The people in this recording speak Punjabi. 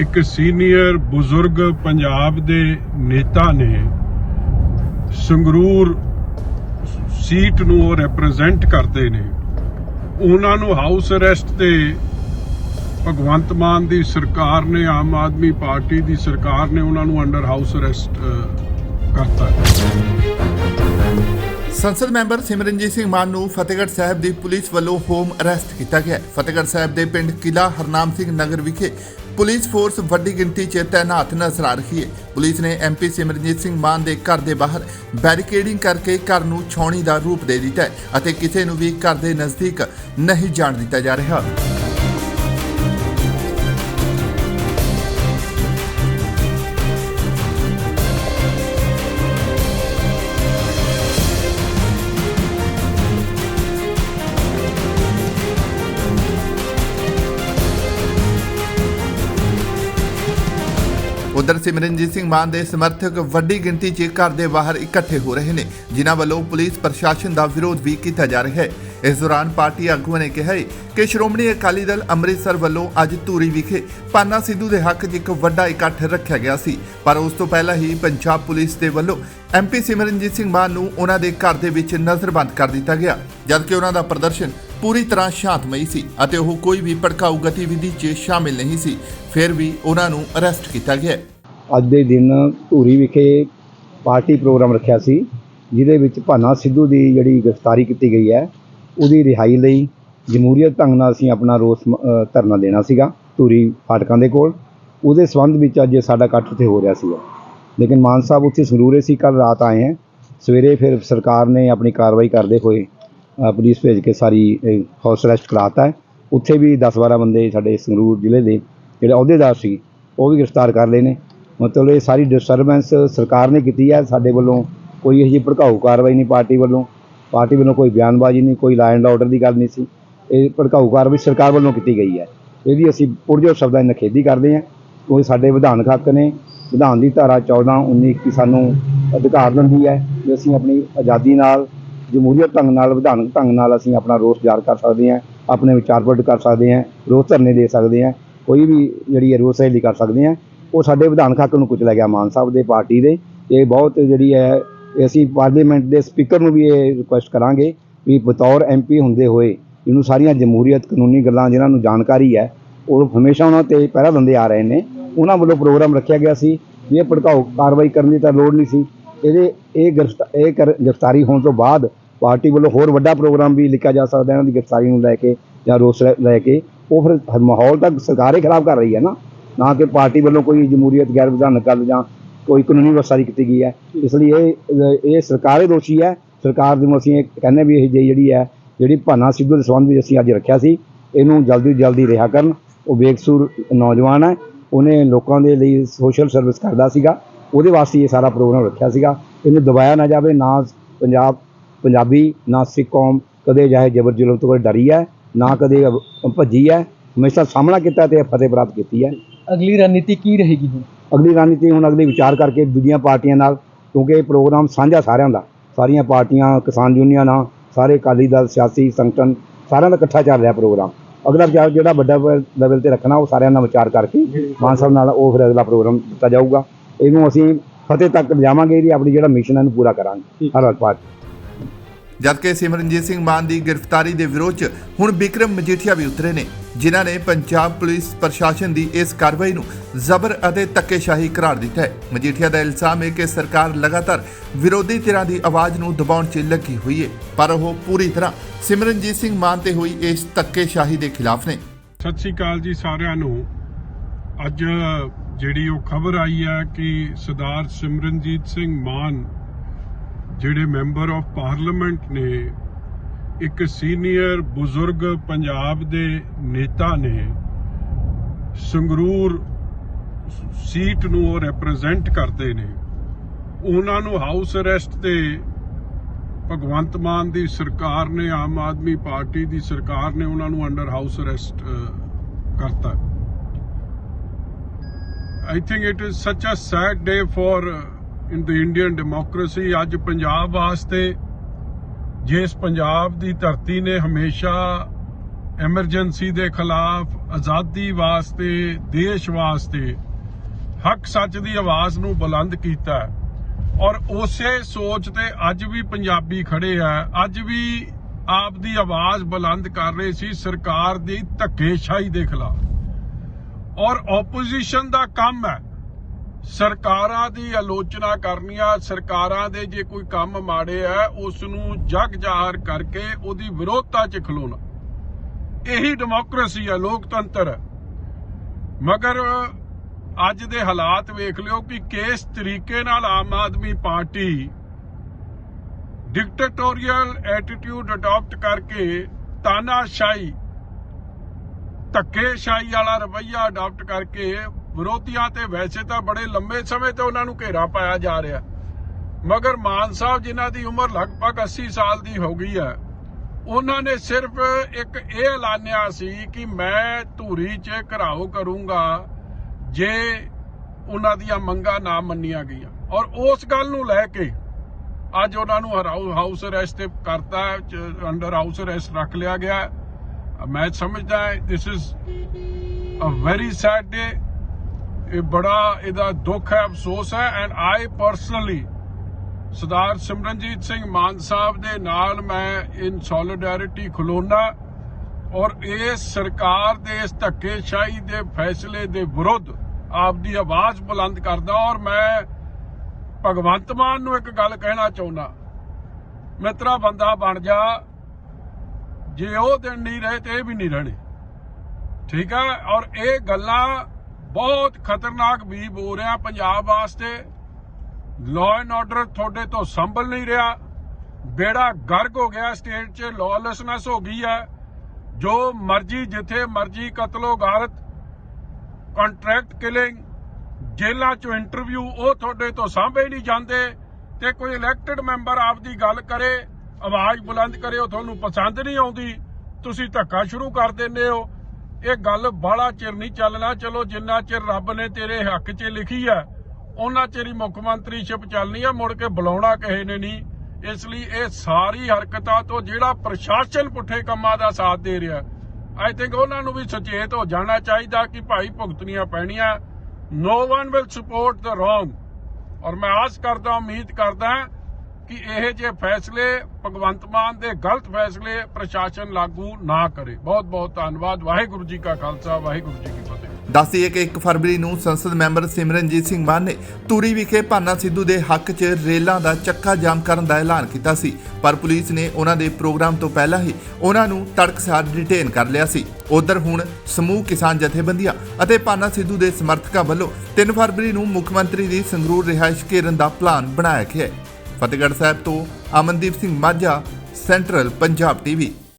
ਇੱਕ ਸੀਨੀਅਰ ਬਜ਼ੁਰਗ ਪੰਜਾਬ ਦੇ ਨੇਤਾ ਨੇ ਸੰਗਰੂਰ ਸੀਟ ਨੂੰ ਰਿਪਰੈਜ਼ੈਂਟ ਕਰਦੇ ਨੇ। ਉਹਨਾਂ ਨੂੰ ਹਾਊਸ ਅਰੈਸਟ ਤੇ ਭਗਵੰਤ ਮਾਨ ਦੀ ਸਰਕਾਰ ਨੇ, ਆਮ ਆਦਮੀ ਪਾਰਟੀ ਦੀ ਸਰਕਾਰ ਨੇ ਉਹਨਾਂ ਨੂੰ ਅੰਡਰ ਹਾਊਸ ਅਰੈਸਟ ਕਰਤਾ ਸੰਸਦ ਮੈਂਬਰ ਸਿਮਰਨਜੀਤ ਸਿੰਘ ਮਾਨ ਨੂੰ ਫਤਿਹਗੜ੍ਹ ਸਾਹਿਬ ਦੀ ਪੁਲਿਸ ਵੱਲੋਂ ਹੋਮ ਅਰੈਸਟ ਕੀਤਾ ਗਿਆ ਫਤਿਹਗੜ੍ਹ ਸਾਹਿਬ ਦੇ ਪਿੰਡ ਕਿਲਾ ਹਰਨਾਮ ਸਿੰਘ ਨਗਰ ਵਿਖੇ ਪੁਲਿਸ ਫੋਰਸ ਵੱਡੀ ਗਿਣਤੀ 'ਚ ਤੈਨਾਤ ਨਜ਼ਰ ਆ ਰਹੀ ਹੈ। ਪੁਲਿਸ ਨੇ ਐਮਪੀ ਸਿਮਰਨਜੀਤ ਸਿੰਘ ਮਾਨ ਦੇ ਘਰ ਦੇ ਬਾਹਰ ਬੈਰੀਕੇਡਿੰਗ ਕਰਕੇ ਘਰ ਨੂੰ ਛਾਉਣੀ ਦਾ ਰੂਪ ਦੇ ਦਿੱਤਾ ਹੈ ਅਤੇ ਕਿਸੇ ਨੂੰ ਵੀ ਘਰ ਦੇ ਨਜ਼ਦੀਕ ਨਹੀਂ ਜਾਣ ਦਿੱਤਾ ਜਾ ਰਿਹਾ। ਉਧਰ ਸਿਮਰਨਜੀਤ ਸਿੰਘ ਮਾਨ ਦੇ ਸਮਰਥਕ ਵੱਡੀ ਗਿਣਤੀ 'ਚ ਘਰ ਦੇ ਬਾਹਰ ਇਕੱਠੇ ਹੋ ਰਹੇ ਨੇ। ਜਿਨ੍ਹਾਂ ਵੱਲੋਂ ਪੁਲਿਸ, ਪ੍ਰਸ਼ਾਸਨ ਦਾ ਵਿਰੋਧ ਵੀ ਕੀਤਾ ਜਾ ਰਿਹਾ ਹੈ। ਇਸ ਦੌਰਾਨ ਪਾਰਟੀ ਆਗੂਆਂ ਨੇ ਕਿਹਾ ਹੈ ਕਿ ਸ਼੍ਰੋਮਣੀ ਅਕਾਲੀ ਦਲ ਅੰਮ੍ਰਿਤਸਰ ਵੱਲੋਂ ਅੱਜ ਧੂਰੀ ਵਿਖੇ ਪਾਨਾ ਸਿੱਧੂ ਦੇ ਹੱਕ 'ਚ ਇੱਕ ਵੱਡਾ ਇਕੱਠ ਰੱਖਿਆ ਗਿਆ ਸੀ। ਪਰ ਉਸ ਤੋਂ ਪਹਿਲਾਂ ਹੀ ਪੰਜਾਬ ਪੁਲਿਸ ਦੇ ਵੱਲੋਂ ਐਮਪੀ ਸਿਮਰਨਜੀਤ ਸਿੰਘ ਮਾਨ ਨੂੰ ਉਹਨਾਂ ਦੇ ਘਰ ਦੇ ਵਿੱਚ ਨਜ਼ਰਬੰਦ ਕਰ ਦਿੱਤਾ ਗਿਆ, ਜਦਕਿ ਉਹਨਾਂ ਦਾ ਪ੍ਰਦਰਸ਼ਨ ਪੂਰੀ ਤਰ੍ਹਾਂ ਸ਼ਾਂਤਮਈ ਸੀ ਅਤੇ ਉਹ ਕੋਈ ਵੀ ਭੜਕਾਊ ਗਤੀਵਿਧੀ 'ਚ ਸ਼ਾਮਿਲ ਨਹੀਂ ਸੀ, ਫਿਰ ਵੀ ਉਹਨਾਂ ਨੂੰ ਅਰੈਸਟ ਕੀਤਾ ਗਿਆ। ਅੱਜ ਦੇ ਦਿਨ ਧੂਰੀ ਵਿਖੇ ਪਾਰਟੀ ਪ੍ਰੋਗਰਾਮ ਰੱਖਿਆ ਸੀ, ਜਿਹਦੇ ਵਿੱਚ ਭਾਨਾ ਸਿੱਧੂ ਦੀ ਜਿਹੜੀ ਗ੍ਰਿਫਤਾਰੀ ਕੀਤੀ ਗਈ ਹੈ ਉਹਦੀ ਰਿਹਾਈ ਲਈ ਜਮਹੂਰੀਅਤ ਢੰਗ ਨਾਲ ਅਸੀਂ ਆਪਣਾ ਰੋਸ ਧਰਨਾ ਦੇਣਾ ਸੀਗਾ ਧੂਰੀ ਫਾਟਕਾਂ ਦੇ ਕੋਲ। ਉਹਦੇ ਸੰਬੰਧ ਵਿੱਚ ਅੱਜ ਸਾਡਾ ਇਕੱਠ ਉੱਥੇ ਹੋ ਰਿਹਾ ਸੀਗਾ। ਲੇਕਿਨ ਮਾਨ ਸਾਹਿਬ ਉੱਥੇ ਸਰੂਰੇ ਸੀ ਕੱਲ ਰਾਤ ਆਏ ਹੈ। ਸਵੇਰੇ ਫਿਰ ਸਰਕਾਰ ਨੇ ਆਪਣੀ ਕਾਰਵਾਈ ਕਰਦੇ ਹੋਏ ਪੁਲਿਸ ਭੇਜ ਕੇ ਸਾਰੀ ਹਾਊਸ ਅਰੈਸਟ ਕਰਾਤਾ ਹੈ। ਉੱਥੇ ਵੀ 10-12 ਬੰਦੇ ਸਾਡੇ ਸੰਗਰੂਰ ਜ਼ਿਲ੍ਹੇ ਦੇ ਜਿਹੜੇ ਅਹੁਦੇਦਾਰ ਸੀ, ਉਹ ਵੀ ਗ੍ਰਿਫਤਾਰ ਕਰ ਲਏ ਨੇ। ਮਤਲਬ ਇਹ ਸਾਰੀ ਡਿਸਟਰਬੈਂਸ ਸਰਕਾਰ ਨੇ ਕੀਤੀ ਹੈ। ਸਾਡੇ ਵੱਲੋਂ ਕੋਈ ਇਹੋ ਜਿਹੀ ਭੜਕਾਊ ਕਾਰਵਾਈ ਨਹੀਂ, ਪਾਰਟੀ ਵੱਲੋਂ। ਪਾਰਟੀ ਵੱਲੋਂ ਕੋਈ ਬਿਆਨਬਾਜ਼ੀ ਨਹੀਂ, ਕੋਈ ਲਾਅ ਐਂਡ ਆਰਡਰ ਦੀ ਗੱਲ ਨਹੀਂ ਸੀ। ਇਹ ਭੜਕਾਊ ਕਾਰਵਾਈ ਸਰਕਾਰ ਵੱਲੋਂ ਕੀਤੀ ਗਈ ਹੈ। ਇਹਦੀ ਅਸੀਂ ਪੁਰਜੋਰ ਸ਼ਬਦਾਂ ਦੀ ਨਿਖੇਧੀ ਕਰਦੇ ਹਾਂ। ਉਹ ਸਾਡੇ ਵਿਧਾਨਕ ਹੱਕ ਨੇ, ਵਿਧਾਨ ਦੀ ਧਾਰਾ 14 19 ਕੀ ਸਾਨੂੰ ਅਧਿਕਾਰ ਦਿੰਦੀ ਹੈ ਕਿ ਅਸੀਂ ਆਪਣੀ ਆਜ਼ਾਦੀ ਨਾਲ, ਜਮਹੂਰੀਅਤ ਢੰਗ ਨਾਲ, ਵਿਧਾਨਕ ਢੰਗ ਨਾਲ ਅਸੀਂ ਆਪਣਾ ਰੋਸ ਜ਼ਾਹਰ ਕਰ ਸਕਦੇ ਹਾਂ, ਆਪਣੇ ਵਿਚਾਰ ਪ੍ਰਗਟ ਕਰ ਸਕਦੇ ਹਾਂ, ਰੋਸ ਧਰਨੇ ਦੇ ਸਕਦੇ ਹਾਂ, ਕੋਈ ਵੀ ਜਿਹੜੀ ਹੈ ਰੋਸ ਰੈਲੀ ਕਰ ਸਕਦੇ ਹਾਂ। ਉਹ ਸਾਡੇ ਵਿਧਾਨਕ ਹੱਕ ਨੂੰ ਕੁਚਲਿਆ ਗਿਆ ਮਾਨ ਸਾਹਿਬ ਦੇ, ਪਾਰਟੀ ਦੇ। ਇਹ ਬਹੁਤ ਜਿਹੜੀ ਹੈ ਅਸੀਂ ਪਾਰਲੀਮੈਂਟ ਦੇ ਸਪੀਕਰ ਨੂੰ ਵੀ ਇਹ ਰਿਕੁਐਸਟ ਕਰਾਂਗੇ ਵੀ ਬਤੌਰ ਐਮਪੀ ਹੁੰਦੇ ਹੋਏ ਇਹਨੂੰ ਸਾਰੀਆਂ ਜਮਹੂਰੀਅਤ ਕਾਨੂੰਨੀ ਗੱਲਾਂ ਜਿਨ੍ਹਾਂ ਨੂੰ ਜਾਣਕਾਰੀ ਹੈ, ਉਹ ਹਮੇਸ਼ਾ ਉਹਨਾਂ ਤੇ ਪਹਿਰਾ ਦਿੰਦੇ ਆ ਰਹੇ ਨੇ। ਉਹਨਾਂ ਵੱਲੋਂ ਪ੍ਰੋਗਰਾਮ ਰੱਖਿਆ ਗਿਆ ਸੀ ਵੀ ਇਹ ਭੜਕਾਊ ਕਾਰਵਾਈ ਕਰਨ ਦੀ ਤਾਂ ਲੋੜ ਨਹੀਂ ਸੀ। ਇਹਦੇ ਇਹ ਗ੍ਰਿਫਤਾ, ਇਹ ਕਰ- ਗ੍ਰਿਫਤਾਰੀ ਹੋਣ ਤੋਂ ਬਾਅਦ ਪਾਰਟੀ ਵੱਲੋਂ ਹੋਰ ਵੱਡਾ ਪ੍ਰੋਗਰਾਮ ਵੀ ਲਿਖਿਆ ਜਾ ਸਕਦਾ ਇਹਨਾਂ ਦੀ ਗ੍ਰਿਫਤਾਰੀ ਨੂੰ ਲੈ ਕੇ ਜਾਂ ਰੋਸ ਲੈ- ਲੈ ਕੇ। ਉਹ ਫਿਰ ਮਾਹੌਲ ਤਾਂ ਸਰਕਾਰ ਹੀ ਖਰਾਬ ਕਰ ਰਹੀ ਹੈ ਨਾ। ਨਾ ਕਿ ਪਾਰਟੀ ਵੱਲੋਂ ਕੋਈ ਜਮਹੂਰੀਅਤ ਗੈਰ ਵਿਧਾਨਕ ਗੱਲ ਜਾਂ ਕੋਈ ਕਾਨੂੰਨੀ ਵਸਾਰੀ ਕੀਤੀ ਗਈ ਹੈ। ਇਸ ਲਈ ਇਹ ਇਹ ਸਰਕਾਰ ਹੀ ਦੋਸ਼ੀ ਹੈ। ਸਰਕਾਰ ਨੂੰ ਅਸੀਂ ਇਹ ਕਹਿੰਦੇ ਵੀ ਇਹ ਜਿਹੀ ਜਿਹੜੀ ਹੈ, ਜਿਹੜੀ ਭਾਨਾ ਸਿੱਧੂ ਦੇ ਸੰਬੰਧ ਵਿੱਚ ਅਸੀਂ ਅੱਜ ਰੱਖਿਆ ਸੀ, ਇਹਨੂੰ ਜਲਦੀ ਤੋਂ ਜਲਦੀ ਰਿਹਾ ਕਰਨ। ਉਹ ਬੇਕਸੂਰ ਨੌਜਵਾਨ ਹੈ। ਉਹਨੇ ਲੋਕਾਂ ਦੇ ਲਈ ਸੋਸ਼ਲ ਸਰਵਿਸ ਕਰਦਾ ਸੀਗਾ। ਉਹਦੇ ਵਾਸਤੇ ਇਹ ਸਾਰਾ ਪ੍ਰੋਗਰਾਮ ਰੱਖਿਆ ਸੀਗਾ। ਇਹਨੂੰ ਦਬਾਇਆ ਨਾ ਜਾਵੇ, ਨਾ ਪੰਜਾਬ, ਪੰਜਾਬੀ, ਨਾ ਸਿੱਖ ਕੌਮ ਕਦੇ ਜਾਏ ਜਬਰ ਜ਼ੁਲਮ ਤੋਂ ਕਦੇ ਡਰੀ ਹੈ, ਨਾ ਕਦੇ ਭੱਜੀ ਹੈ। ਹਮੇਸ਼ਾ ਸਾਹਮਣਾ ਕੀਤਾ ਤੇ ਫਤਿਹ ਪ੍ਰਾਪਤ ਕੀਤੀ ਹੈ। ਅਗਲੀ ਰਣਨੀਤੀ ਕੀ ਰਹੇਗੀ ਜੀ ਅਗਲੀ ਰਣਨੀਤੀ ਹੁਣ ਅਗਲੀ ਵਿਚਾਰ ਕਰਕੇ ਦੂਜੀਆਂ ਪਾਰਟੀਆਂ ਨਾਲ ਕਿਉਂਕਿ ਇਹ ਪ੍ਰੋਗਰਾਮ ਸਾਂਝਾ ਸਾਰਿਆਂ ਦਾ। ਸਾਰੀਆਂ ਪਾਰਟੀਆਂ ਕਿਸਾਨ ਯੂਨੀਅਨਾਂ ਸਾਰੇ ਅਕਾਲੀ ਦਲ ਸਿਆਸੀ ਸੰਗਠਨ ਸਾਰਿਆਂ ਦਾ ਇਕੱਠਾ ਚੱਲ ਰਿਹਾ ਪ੍ਰੋਗਰਾਮ। ਅਗਲਾ ਵਿਚਾਰ ਜਿਹੜਾ ਵੱਡਾ ਲੈਵਲ ਤੇ ਰੱਖਣਾ ਉਹ ਸਾਰਿਆਂ ਨਾਲ ਵਿਚਾਰ ਕਰਕੇ ਮਾਨ ਸਾਹਿਬ ਨਾਲ ਉਹ ਫਿਰ ਅਗਲਾ ਪ੍ਰੋਗਰਾਮ ਦਿੱਤਾ ਜਾਊਗਾ। ਇਹਨੂੰ ਅਸੀਂ ਫਤਿਹ ਤੱਕ ਲਿਜਾਵਾਂਗੇ ਇਹਦੀ ਆਪਣੀ ਜਿਹੜਾ ਮਿਸ਼ਨ ਹੈ ਇਹਨੂੰ ਪੂਰਾ ਕਰਾਂਗੇ। ਹਰ ਹਰ ਪਾਰਟੀ। ਜਦਕਿ ਸਿਮਰਨਜੀਤ ਸਿੰਘ ਮਾਨ ਦੀ ਗ੍ਰਿਫਤਾਰੀ ਦੇ ਵਿਰੋਧ 'ਚ ਹੁਣ ਬਿਕਰਮ ਮਜੀਠੀਆ ਵੀ ਉਤਰੇ ਨੇ, ਜਿਨ੍ਹਾਂ ਨੇ ਪੰਜਾਬ ਪੁਲਿਸ ਪ੍ਰਸ਼ਾਸਨ ਦੀ ਇਸ ਕਾਰਵਾਈ ਨੂੰ ਜ਼ਬਰ ਅਤੇ ਧੱਕੇਸ਼ਾਹੀ ਕਰਾਰ ਦਿੱਤਾ ਹੈ। ਮਜੀਠੀਆ ਦਾ ਇਲਜ਼ਾਮ ਹੈ ਕਿ ਸਰਕਾਰ ਲਗਾਤਾਰ ਵਿਰੋਧੀ ਧਿਰਾਂ ਦੀ ਆਵਾਜ਼ ਨੂੰ ਦਬਾਉਣ 'ਚ ਲੱਗੀ ਹੋਈ ਹੈ ਪਰ ਉਹ ਪੂਰੀ ਤਰ੍ਹਾਂ ਸਿਮਰਨਜੀਤ ਸਿੰਘ ਮਾਨ ਤੇ ਹੋਈ ਇਸ ਧੱਕੇਸ਼ਾਹੀ ਦੇ ਖਿਲਾਫ ਨੇ। ਸਤਿ ਸ਼੍ਰੀ ਅਕਾਲ ਜੀ ਸਾਰਿਆਂ ਨੂੰ। ਅੱਜ ਜਿਹੜੀ ਉਹ ਖਬਰ ਆਈ ਹੈ ਕਿ ਸਰਦਾਰ ਸਿਮਰਨਜੀਤ ਸਿੰਘ ਮਾਨ ਜਿਹੜੇ ਮੈਂਬਰ ਆਫ ਪਾਰਲੀਮੈਂਟ ਨੇ, ਇੱਕ ਸੀਨੀਅਰ ਬਜ਼ੁਰਗ ਪੰਜਾਬ ਦੇ ਨੇਤਾ ਨੇ, ਸੰਗਰੂਰ ਸੀਟ ਨੂੰ ਉਹ ਰਿਪਰੈਜ਼ੈਂਟ ਕਰਦੇ ਨੇ। ਉਹਨਾਂ ਨੂੰ ਹਾਊਸ ਅਰੈਸਟ ਤੇ ਭਗਵੰਤ ਮਾਨ ਦੀ ਸਰਕਾਰ ਨੇ, ਆਮ ਆਦਮੀ ਪਾਰਟੀ ਦੀ ਸਰਕਾਰ ਨੇ ਉਹਨਾਂ ਨੂੰ ਅੰਡਰ ਹਾਊਸ ਅਰੈਸਟ ਕਰਤਾ। ਆਈ think it is such a sad day for in the Indian democracy ਅੱਜ ਪੰਜਾਬ ਵਾਸਤੇ, ਜਿਸ ਪੰਜਾਬ ਦੀ ਧਰਤੀ ਨੇ ਹਮੇਸ਼ਾ ਐਮਰਜੈਂਸੀ ਦੇ ਖਿਲਾਫ ਆਜ਼ਾਦੀ ਵਾਸਤੇ, ਦੇਸ਼ ਵਾਸਤੇ ਹੱਕ ਸੱਚ ਦੀ ਆਵਾਜ਼ ਨੂੰ ਬੁਲੰਦ ਕੀਤਾ ਔਰ ਉਸੇ ਸੋਚ ਤੇ ਅੱਜ ਵੀ ਪੰਜਾਬੀ ਖੜੇ ਆ ਅੱਜ ਵੀ ਆਪ ਦੀ ਆਵਾਜ਼ ਬੁਲੰਦ ਕਰ ਰਹੇ ਸੀ ਸਰਕਾਰ ਦੀ ਧੱਕੇਸ਼ਾਹੀ ਦੇ ਖਿਲਾਫ। ਔਰ ਆਪੋਜੀਸ਼ਨ ਦਾ ਕੰਮ ਹੈ। ਸਰਕਾਰਾਂ ਦੀ ਆਲੋਚਨਾ ਕਰਨੀ ਆ, ਸਰਕਾਰਾਂ ਦੇ ਜੇ ਕੋਈ ਕੰਮ ਮਾੜੇ ਆ ਉਸ ਨੂੰ ਜਗ ਜ਼ਾਹਰ ਕਰਕੇ ਉਹਦੀ ਵਿਰੋਧਤਾ 'ਚ ਖਲੋਣਾ। ਇਹੀ ਡੈਮੋਕ੍ਰੇਸੀ ਹੈ ਲੋਕਤੰਤਰ। ਹੈ ਮਗਰ ਅੱਜ ਦੇ ਹਾਲਾਤ ਵੇਖ ਲਿਓ ਕਿ ਕਿਸ ਤਰੀਕੇ ਨਾਲ Aam Aadmi Party dictatorial attitude adopt ਕਰਕੇ ਤਾਨਾਸ਼ਾਹੀ, ਧੱਕੇਸ਼ਾਹੀ ਵਾਲਾ ਰਵੱਈਆ ਅਡਾਪਟ ਕਰਕੇ ਵਿਰੋਧੀਆਂ ਤੇ ਵੈਸੇ ਤਾਂ ਬੜੇ ਲੰਬੇ ਸਮੇਂ ਤੋਂ ਉਹਨਾਂ ਨੂੰ ਘੇਰਾ ਪਾਇਆ ਜਾ ਰਿਹਾ। ਮਗਰ ਮਾਨ ਸਾਹਿਬ ਜਿਨ੍ਹਾਂ ਦੀ ਉਮਰ ਲਗਭਗ 80 ਸਾਲ ਦੀ ਹੋ ਗਈ ਹੈ, ਉਹਨਾਂ ਨੇ ਸਿਰਫ ਇੱਕ ਇਹ ਐਲਾਨਿਆ ਸੀ ਕਿ ਮੈਂ ਧੂਰੀ 'ਚ ਘਰਾਓ ਕਰੂੰਗਾ ਜੇ ਉਹਨਾਂ ਦੀਆਂ ਮੰਗਾਂ ਨਾ ਮੰਨੀਆਂ ਗਈਆਂ। ਔਰ ਉਸ ਗੱਲ ਨੂੰ ਲੈ ਕੇ ਅੱਜ ਉਹਨਾਂ ਨੂੰ ਹਾਊਸ ਅਰੈਸਟ ਤੇ ਕਰਤਾ ਅੰਡਰ ਹਾਊਸ ਅਰੈਸਟ ਰੱਖ ਲਿਆ ਗਿਆ ਮੈਂ ਸਮਝਦਾ this is a very sad day ਇਹ ਬੜਾ ਇਹਦਾ ਦੁੱਖ ਹੈ, ਅਫਸੋਸ ਹੈ and I personally Sardar Simranjit Singh Mann Sahib ਦੇ ਨਾਲ ਮੈਂ ਇਨ ਸੋਲੀਡੈਰਿਟੀ ਖਲੋਨਾ ਔਰ ਇਸ ਸਰਕਾਰ ਦੇ ਇਸ ਧੱਕੇਸ਼ਾਹੀ ਦੇ ਫੈਸਲੇ ਦੇ ਵਿਰੁੱਧ ਆਪ ਦੀ ਆਵਾਜ਼ ਬੁਲੰਦ ਕਰਦਾ ਔਰ ਮੈਂ ਭਗਵੰਤ ਮਾਨ ਨੂੰ ਇੱਕ ਗੱਲ ਕਹਿਣਾ ਚਾਹੁੰਦਾ। ਮਿੱਤਰਾ, ਬੰਦਾ ਬਣ ਜਾ। ਜੇ ਉਹ ਦਿਨ ਨਹੀਂ ਰਹੇ ਤੇ ਇਹ ਵੀ ਨਹੀਂ ਰਹਿਣੇ। ਠੀਕ ਹੈ? ਔਰ ਇਹ ਗੱਲਾਂ ਬਹੁਤ ਖਤਰਨਾਕ ਵੀ ਹੋ ਰਿਹਾ ਪੰਜਾਬ ਵਾਸਤੇ। ਲਾਅ ਐਂਡ ਆਰਡਰ ਤੁਹਾਡੇ ਤੋਂ ਸੰਭਲ ਨਹੀਂ ਰਿਹਾ। ਬੇੜਾ ਗਰਕ ਹੋ ਗਿਆ ਸਟੇਟ 'ਚ ਲਾਅਲੈਸਨੈਸ ਹੋ ਗਈ ਹੈ। ਜੋ ਮਰਜ਼ੀ, ਜਿੱਥੇ ਮਰਜ਼ੀ ਕਤਲੋ ਗਾਰਤ ਕੰਟਰੈਕਟ ਕਿਲਿੰਗ ਜੇਲ੍ਹਾਂ 'ਚੋਂ ਇੰਟਰਵਿਊ ਉਹ ਤੁਹਾਡੇ ਤੋਂ ਸਾਂਭੇ ਨਹੀਂ ਜਾਂਦੇ। ਤੇ ਕੋਈ ਇਲੈਕਟਿਡ ਮੈਂਬਰ ਆਪਦੀ ਗੱਲ ਕਰੇ, ਆਵਾਜ਼ ਬੁਲੰਦ ਕਰੇ, ਉਹ ਤੁਹਾਨੂੰ ਪਸੰਦ ਨਹੀਂ ਆਉਂਦੀ। ਤੁਸੀਂ ਧੱਕਾ ਸ਼ੁਰੂ ਕਰ ਦਿੰਦੇ ਹੋ। ਇਹ ਗੱਲ ਬਾਹਲਾ ਚਿਰ ਨਹੀਂ ਚੱਲਣਾ। ਚਲੋ ਜਿੰਨਾ ਚਿਰ ਰੱਬ ਨੇ ਤੇਰੇ ਹੱਕ 'ਚ ਲਿਖੀ ਹੈ ਉਹਨਾਂ ਚਿਰ ਹੀ ਮੁੱਖ ਮੰਤਰੀਸ਼ਿਪ ਚੱਲਣੀ ਆ, ਮੁੜ ਕੇ ਬੁਲਾਉਣਾ ਕਿਸੇ ਨੇ ਨਹੀਂ। ਇਸ ਲਈ ਇਹ ਸਾਰੀ ਹਰਕਤਾਂ ਤੋਂ ਜਿਹੜਾ ਪ੍ਰਸ਼ਾਸਨ ਪੁੱਠੇ ਕੰਮਾਂ ਦਾ ਸਾਥ ਦੇ ਰਿਹਾ ਆਈ ਥਿੰਕ ਉਹਨਾਂ ਨੂੰ ਵੀ ਸੁਚੇਤ ਹੋ ਜਾਣਾ ਚਾਹੀਦਾ ਕਿ ਭਾਈ ਭੁਗਤਣੀਆਂ ਪੈਣੀਆਂ। No one will support the wrong ਔਰ ਮੈਂ ਆਸ ਕਰਦਾ, ਉਮੀਦ ਕਰਦਾ ਕਿ ਇਹ ਜੇ ਫੈਸਲੇ ਭਗਵੰਤ ਮਾਨ ਦੇ ਗਲਤ ਫੈਸਲੇ ਪ੍ਰਸ਼ਾਸਨ ਲਾਗੂ ਨਾ ਕਰੇ। ਬਹੁਤ ਬਹੁਤ ਧੰਨਵਾਦ। ਵਾਹਿਗੁਰੂ ਜੀ ਕਾ ਖਾਲਸਾ, ਵਾਹਿਗੁਰੂ ਜੀ ਕੀ ਫਤਿਹ। ਦੱਸਦੀਏ ਕਿ 1 ਫਰਵਰੀ ਨੂੰ ਸੰਸਦ ਮੈਂਬਰ ਸਿਮਰਨਜੀਤ ਸਿੰਘ ਮਾਨ ਨੇ ਧੂਰੀ ਵਿਖੇ ਭਾਨਾ ਸਿੱਧੂ ਦੇ ਹੱਕ 'ਚ ਰੇਲਾਂ ਦਾ ਚੱਕਾ ਜਾਮ ਕਰਨ ਦਾ ਐਲਾਨ ਕੀਤਾ ਸੀ। ਪਰ ਪੁਲਿਸ ਨੇ ਉਹਨਾਂ ਦੇ ਪ੍ਰੋਗਰਾਮ ਤੋਂ ਪਹਿਲਾਂ ਹੀ ਉਹਨਾਂ ਨੂੰ ਤੜਕਸਾਰ ਡਿਟੇਨ ਕਰ ਲਿਆ ਸੀ। ਉਧਰ ਹੁਣ ਸਮੂਹ ਕਿਸਾਨ ਜਥੇਬੰਦੀਆਂ ਅਤੇ ਭਾਨਾ ਸਿੱਧੂ ਦੇ ਸਮਰਥਕਾਂ ਵੱਲੋਂ 3 ਫਰਵਰੀ ਨੂੰ ਮੁੱਖ ਮੰਤਰੀ ਦੀ ਸੰਗਰੂਰ ਰਿਹਾਇਸ਼ ਘੇਰਨ ਦਾ ਪਲਾਨ ਬਣਾਇਆ ਗਿਆ ਹੈ। ਫਤਿਹਗੜ੍ਹ ਸਾਹਿਬ ਤੋਂ ਅਮਨਦੀਪ ਸਿੰਘ ਮਾਝਾ ਸੈਂਟਰਲ ਪੰਜਾਬ ਟੀਵੀ